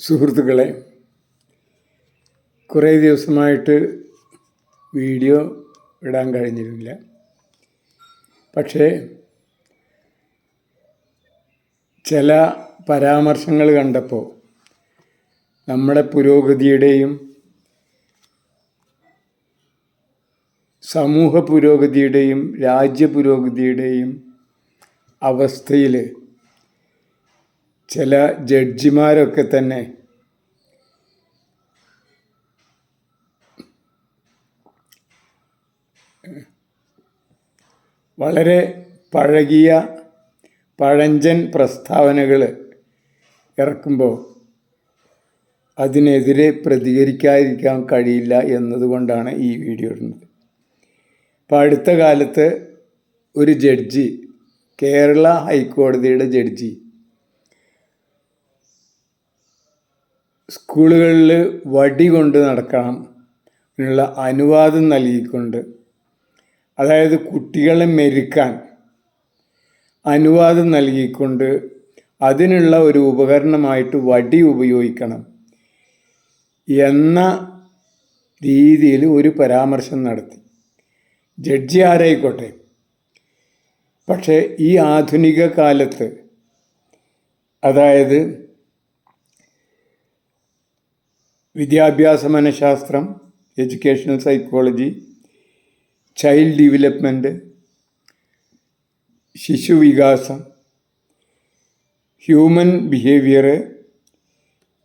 സുഹൃത്തുക്കളെ കുറേ ദിവസമായിട്ട് വീഡിയോ ഇടാൻ കഴിഞ്ഞിരുന്നില്ല. പക്ഷേ ചില പരാമർശങ്ങൾ കണ്ടപ്പോൾ നമ്മുടെ പുരോഗതിയുടെയും സമൂഹ പുരോഗതിയുടെയും രാജ്യ പുരോഗതിയുടെയും അവസ്ഥയിൽ ചില ജഡ്ജിമാരൊക്കെ തന്നെ വളരെ പഴകിയ പഴഞ്ചൻ പ്രസ്താവനകൾ ഇറക്കുമ്പോൾ അതിനെതിരെ പ്രതികരിക്കാതിരിക്കാൻ കഴിയില്ല എന്നതുകൊണ്ടാണ് ഈ വീഡിയോ ഇടുന്നത്. അപ്പം അടുത്ത കാലത്ത് ഒരു ജഡ്ജി കേരള ഹൈക്കോടതിയുടെ ജഡ്ജി സ്കൂളുകളിൽ വടി കൊണ്ട് നടക്കണം എന്നുള്ള അനുവാദം നൽകിക്കൊണ്ട് അതായത് കുട്ടികളെ മെരുക്കാൻ അനുവാദം നൽകിക്കൊണ്ട് അതിനുള്ള ഒരു ഉപകരണമായിട്ട് വടി ഉപയോഗിക്കണം എന്ന രീതിയിൽ ഒരു പരാമർശം നടത്തി. ജഡ്ജി ആരായിക്കോട്ടെ? പക്ഷേ ഈ ആധുനിക കാലത്ത് അതായത് വിദ്യാഭ്യാസ മനഃശാസ്ത്രം എഡ്യൂക്കേഷണൽ സൈക്കോളജി ചൈൽഡ് ഡെവലപ്മെന്റ് ശിശുവികാസം ഹ്യൂമൻ ബിഹേവിയർ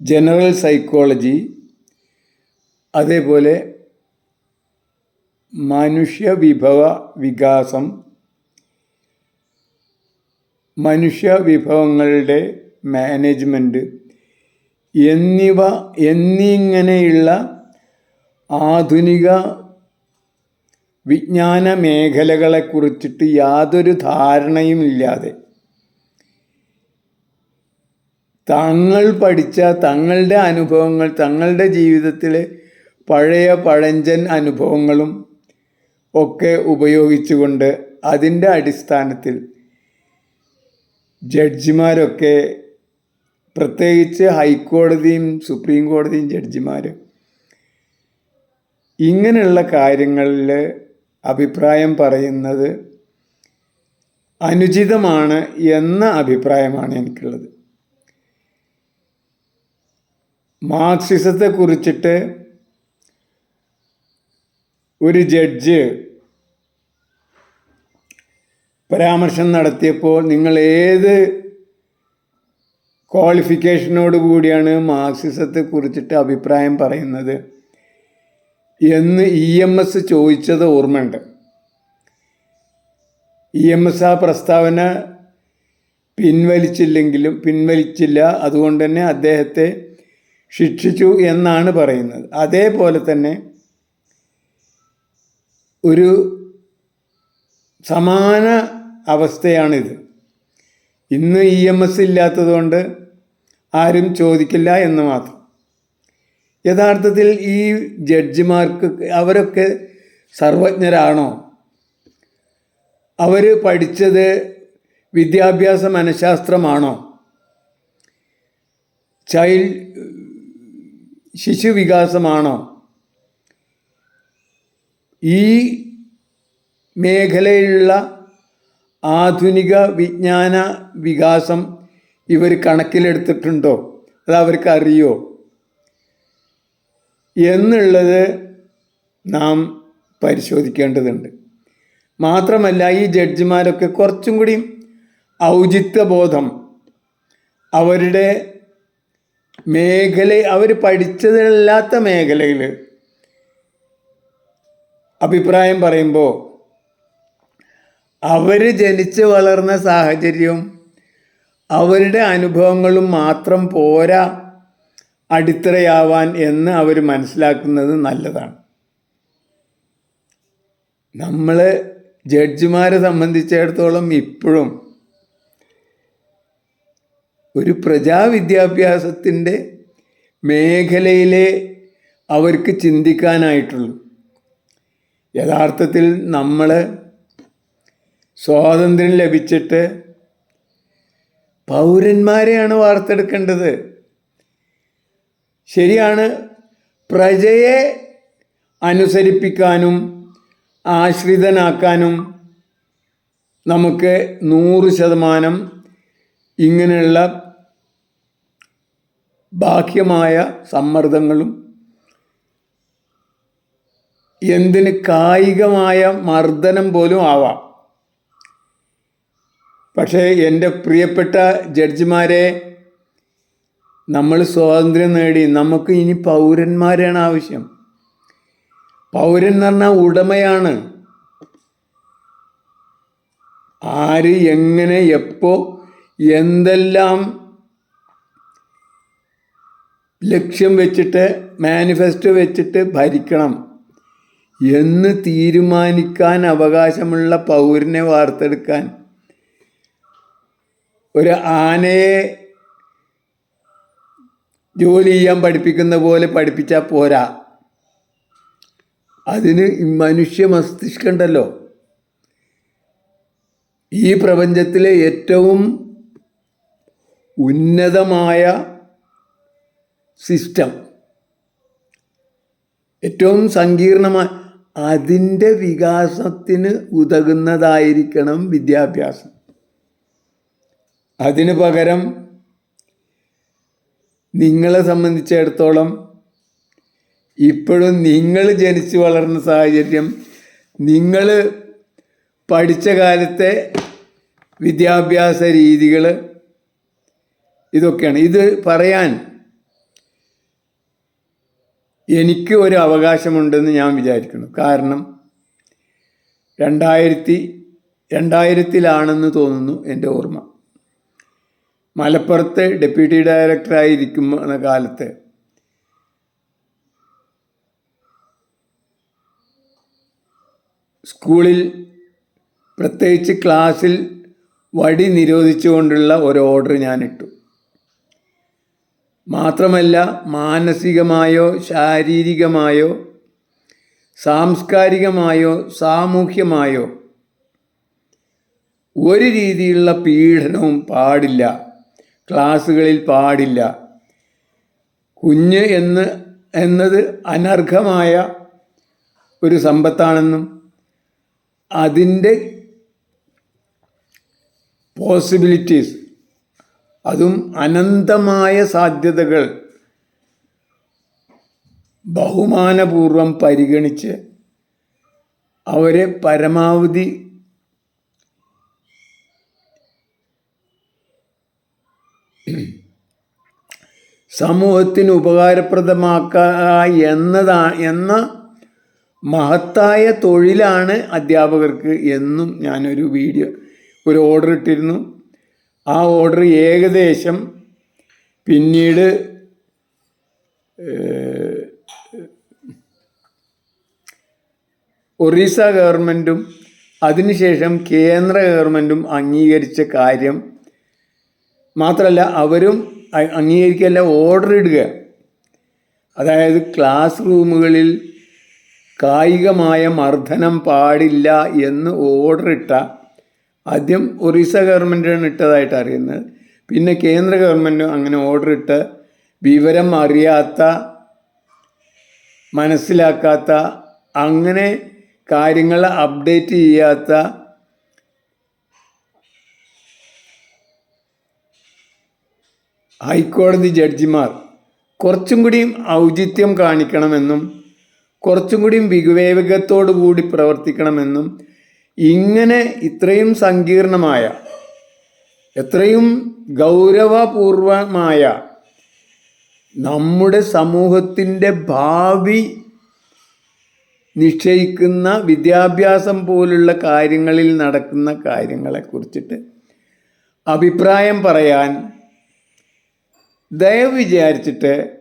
ജനറൽ സൈക്കോളജി അതേപോലെ മനുഷ്യ വിഭവ വികാസം മനുഷ്യ വിഭവങ്ങളുടെ മാനേജ്മെന്റ് എന്നിവ എന്നിങ്ങനെയുള്ള ആധുനിക വിജ്ഞാന മേഖലകളെക്കുറിച്ചിട്ട് യാതൊരു ധാരണയും ഇല്ലാതെ തങ്ങൾ പഠിച്ച തങ്ങളുടെ അനുഭവങ്ങൾ തങ്ങളുടെ ജീവിതത്തിലെ പഴയ പഴഞ്ചൻ അനുഭവങ്ങളും ഒക്കെ ഉപയോഗിച്ചുകൊണ്ട് അതിന്റെ അടിസ്ഥാനത്തിൽ ജഡ്ജിമാരൊക്കെ പ്രത്യേകിച്ച് ഹൈക്കോടതിയും സുപ്രീം കോടതിയും ജഡ്ജിമാർ ഇങ്ങനെയുള്ള കാര്യങ്ങളിൽ അഭിപ്രായം പറയുന്നത് അനുചിതമാണ് എന്ന അഭിപ്രായമാണ് എനിക്കുള്ളത്. മാർക്സിസത്തെ കുറിച്ചിട്ട് ഒരു ജഡ്ജ് പരാമർശം നടത്തിയപ്പോൾ നിങ്ങൾ ഏത് ക്വാളിഫിക്കേഷനോട് കൂടിയാണ് മാർക്സിസത്തെ കുറിച്ചിട്ട് അഭിപ്രായം പറയുന്നത് എന്ന് ഇ എം എസ് ചോദിച്ചത് ഓർമ്മയുണ്ട്. ഇ എം എസ് ആ പ്രസ്താവന പിൻവലിച്ചില്ലെങ്കിലും പിൻവലിച്ചില്ല അതുകൊണ്ട് തന്നെ അദ്ദേഹത്തെ ശിക്ഷിച്ചു എന്നാണ് പറയുന്നത്. അതേപോലെ തന്നെ ഒരു സമാന അവസ്ഥയാണിത്. ഇന്ന് ഇ എം എസ് ഇല്ലാത്തതുകൊണ്ട് ആരും ചോദിക്കില്ല എന്ന് മാത്രം. യഥാർത്ഥത്തിൽ ഈ ജഡ്ജിമാർക്ക് അവരൊക്കെ സർവജ്ഞരാണോ? അവർ പഠിച്ചത് വിദ്യാഭ്യാസ മനഃശാസ്ത്രമാണോ? ചൈൽഡ് ശിശുവികാസമാണോ? ഈ മേഖലയിലുള്ള ആധുനിക വിജ്ഞാന വികാസം ഇവർ കണക്കിലെടുത്തിട്ടുണ്ടോ? അത് അവർക്ക് അറിയോ എന്നുള്ളത് നാം പരിശോധിക്കേണ്ടതുണ്ട്. മാത്രമല്ല ഈ ജഡ്ജിമാരൊക്കെ കുറച്ചും കൂടി ഔചിത്യബോധം അവരുടെ മേഖല അവർ പഠിച്ചതല്ലാത്ത മേഖലയിൽ അഭിപ്രായം പറയുമ്പോൾ അവർ ജനിച്ച് വളർന്ന സാഹചര്യവും അവരുടെ അനുഭവങ്ങളും മാത്രം പോരാ അടിത്തറയാവാൻ എന്ന് അവർ മനസ്സിലാക്കുന്നത് നല്ലതാണ്. നമ്മൾ ജഡ്ജിമാരെ സംബന്ധിച്ചിടത്തോളം ഇപ്പോഴും ഒരു പ്രജാവിദ്യാഭ്യാസത്തിന്റെ മേഖലയിലെ അവർക്ക് ചിന്തിക്കാനായിട്ടുള്ളൂ. യഥാർത്ഥത്തിൽ നമ്മൾ സ്വാതന്ത്ര്യം ലഭിച്ചിട്ട് പൗരന്മാരെയാണ് വാർത്തെടുക്കേണ്ടത്. ശരിയാണ്. പ്രജയെ അനുസരിപ്പിക്കാനും ആശ്രിതനാക്കാനും നമുക്ക് നൂറ് ശതമാനം ഇങ്ങനെയുള്ള ബാഹ്യമായ സമ്മർദ്ദങ്ങളും എന്തിന് കായികമായ മർദ്ദനം പോലും ആവാം. പക്ഷേ എന്റെ പ്രിയപ്പെട്ട ജഡ്ജിമാരെ നമ്മൾ സ്വാതന്ത്ര്യം നേടി. നമുക്ക് ഇനി പൗരന്മാരാണ് ആവശ്യം. പൗരൻ എന്ന് പറഞ്ഞാൽ ഉടമയാണ്. ആര് എങ്ങനെ എപ്പോ എന്തെല്ലാം ലക്ഷ്യം വെച്ചിട്ട് മാനിഫെസ്റ്റോ വെച്ചിട്ട് ഭരിക്കണം എന്ന് തീരുമാനിക്കാൻ അവകാശമുള്ള പൗരനെ വാർത്തെടുക്കാൻ. ഒരു ആനയെ ജോലി ചെയ്യാൻ പഠിപ്പിക്കുന്ന പോലെ പഠിപ്പിച്ചാൽ പോരാ. അതിന് മനുഷ്യ മസ്തിഷ്കമുണ്ടല്ലോ ഈ പ്രപഞ്ചത്തിലെ ഏറ്റവും ഉന്നതമായ സിസ്റ്റം ഏറ്റവും സങ്കീർണമായ അതിന്റെ വികാസത്തിന് ഉതകുന്നതായിരിക്കണം വിദ്യാഭ്യാസം. അതിനു പകരം നിങ്ങളെ സംബന്ധിച്ചിടത്തോളം ഇപ്പോഴും നിങ്ങൾ ജനിച്ചു വളർന്ന സാഹചര്യം നിങ്ങൾ പഠിച്ച കാലത്തെ വിദ്യാഭ്യാസ രീതികൾ ഇതൊക്കെയാണ്. ഇത് പറയാൻ എനിക്ക് ഒരു അവകാശമുണ്ടെന്ന് ഞാൻ വിചാരിക്കുന്നു. കാരണം രണ്ടായിരത്തി രണ്ടായിരത്തിലാണെന്ന് തോന്നുന്നു എന്റെ ഓർമ്മ. മലപ്പുറത്ത് ഡെപ്യൂട്ടി ഡയറക്ടറായിരിക്കുന്ന കാലത്ത്. സ്കൂളിൽ പ്രത്യേകിച്ച് ക്ലാസ്സിൽ വടി നിരോധിച്ചുകൊണ്ടുള്ള ഒരു ഓർഡർ ഞാനിട്ടു. മാത്രമല്ല മാനസികമായോ ശാരീരികമായോ സാംസ്കാരികമായോ സാമൂഹ്യമായോ ഒരു രീതിയിലുള്ള പീഡനവും പാടില്ല. ക്ലാസ്സുകളിൽ പാടില്ല. കുഞ്ഞ് എന്ന് എന്നത് അനർഹമായ ഒരു സമ്പത്താണെന്നും അതിന്റെ പോസിബിലിറ്റീസ് അതും അനന്തമായ സാധ്യതകൾ ബഹുമാനപൂർവം പരിഗണിച്ച് അവരെ പരമാവധി സമൂഹത്തിന് ഉപകാരപ്രദമാക്കുക എന്നതാ എന്ന മഹത്തായ തൊഴിലാണ് അധ്യാപകർക്ക് എന്നും ഞാനൊരു വീഡിയോ ഒരു ഓർഡർ ഇട്ടിരുന്നു. ആ ഓർഡർ ഏകദേശം പിന്നീട് ഒറീസ ഗവൺമെന്റും അതിനുശേഷം കേന്ദ്ര ഗവൺമെന്റും അംഗീകരിച്ച കാര്യം മാത്രമല്ല അവരും അംഗീകരിക്കുകയല്ല ഓർഡർ ഇടുക. അതായത് ക്ലാസ് റൂമുകളിൽ കായികമായ മർദ്ദനം പാടില്ല എന്ന് ഓർഡർ ഇട്ട ആദ്യം ഒറീസ ഗവൺമെന്റാണ് ഇട്ടതായിട്ട് അറിയുന്നത്. പിന്നെ കേന്ദ്ര ഗവൺമെന്റും അങ്ങനെ ഓർഡർ ഇട്ട് വിവരം അറിയാത്ത മനസ്സിലാക്കാത്ത അങ്ങനെ കാര്യങ്ങൾ അപ്ഡേറ്റ് ചെയ്യാത്ത ഹൈക്കോടതി ജഡ്ജിമാർ കുറച്ചും കൂടിയും ഔചിത്യം കാണിക്കണമെന്നും കുറച്ചും കൂടിയും വിവേകത്തോടു കൂടി പ്രവർത്തിക്കണമെന്നും ഇങ്ങനെ ഇത്രയും സങ്കീർണമായ എത്രയും ഗൗരവപൂർവമായ നമ്മുടെ സമൂഹത്തിന്റെ ഭാവി നിശ്ചയിക്കുന്ന വിദ്യാഭ്യാസം പോലുള്ള കാര്യങ്ങളിൽ നടക്കുന്ന കാര്യങ്ങളെ കുറിച്ചിട്ട് അഭിപ്രായം പറയാൻ ദയവ് വിചാരിച്ചിട്ട്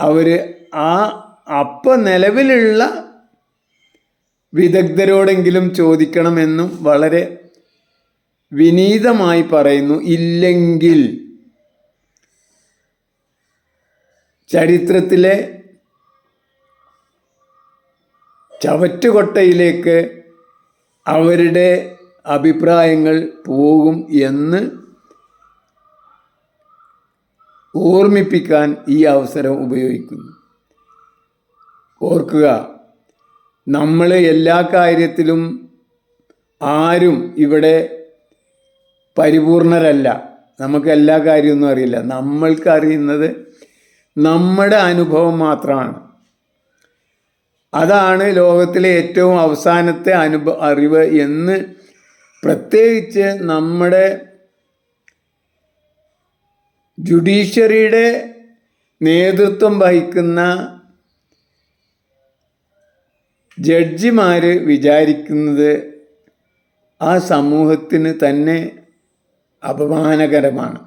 അവർ ആ അപ്പം നിലവിലുള്ള വിദഗ്ധരോടെങ്കിലും ചോദിക്കണമെന്നും വളരെ വിനീതമായി പറയുന്നു. ഇല്ലെങ്കിൽ ചരിത്രത്തിലെ ചവറ്റുകൊട്ടയിലേക്ക് അവരുടെ അഭിപ്രായങ്ങൾ പോകും എന്ന് ഓർമ്മിപ്പിക്കാൻ ഈ അവസരം ഉപയോഗിക്കുന്നു. ഓർക്കുക നമ്മൾ എല്ലാ കാര്യത്തിലും ആരും ഇവിടെ പരിപൂർണരല്ല. നമുക്ക് എല്ലാ കാര്യമൊന്നും അറിയില്ല. നമ്മൾക്ക് അറിയുന്നത് നമ്മുടെ അനുഭവം മാത്രമാണ്. അതാണ് ലോകത്തിലെ ഏറ്റവും അവസാനത്തെ അനുഭവ അറിവ് എന്ന് പ്രത്യേകിച്ച് നമ്മുടെ ജുഡീഷ്യറിയുടെ നേതൃത്വം വഹിക്കുന്ന ജഡ്ജിമാർ വിചാരിക്കുന്നത് ആ സമൂഹത്തിന് തന്നെ അപമാനകരമാണ്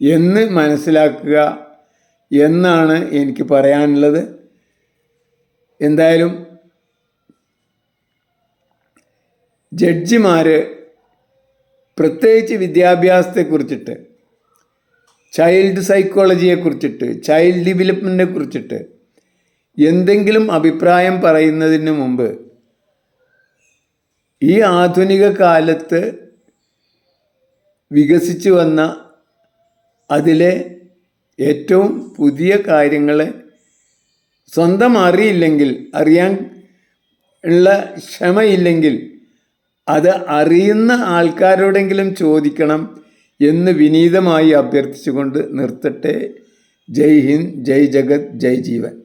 എന്ന് മനസ്സിലാക്കുക എന്നാണ് എനിക്ക് പറയാനുള്ളത്. എന്തായാലും ജഡ്ജിമാർ പ്രത്യേകിച്ച് വിദ്യാഭ്യാസത്തെക്കുറിച്ചിട്ട് ചൈൽഡ് സൈക്കോളജിയെ കുറിച്ചിട്ട് ചൈൽഡ് ഡെവലപ്മെന്റിനെ കുറിച്ചിട്ട് എന്തെങ്കിലും അഭിപ്രായം പറയുന്നതിന് മുമ്പ് ഈ ആധുനിക കാലത്ത് വികസിച്ചു വന്ന അതിലെ ഏറ്റവും പുതിയ കാര്യങ്ങളെ സ്വന്തം അറിയില്ലെങ്കിൽ അറിയാൻ ഉള്ള ക്ഷമയില്ലെങ്കിൽ അത് അറിയുന്ന ആൾക്കാരോടെങ്കിലും ചോദിക്കണം എന്ന് വിനീതമായി അഭ്യർത്ഥിച്ചുകൊണ്ട് നിർത്തട്ടെ. ജയ് ഹിന്ദ് ജയ് ജഗത് ജയ് ജീവൻ.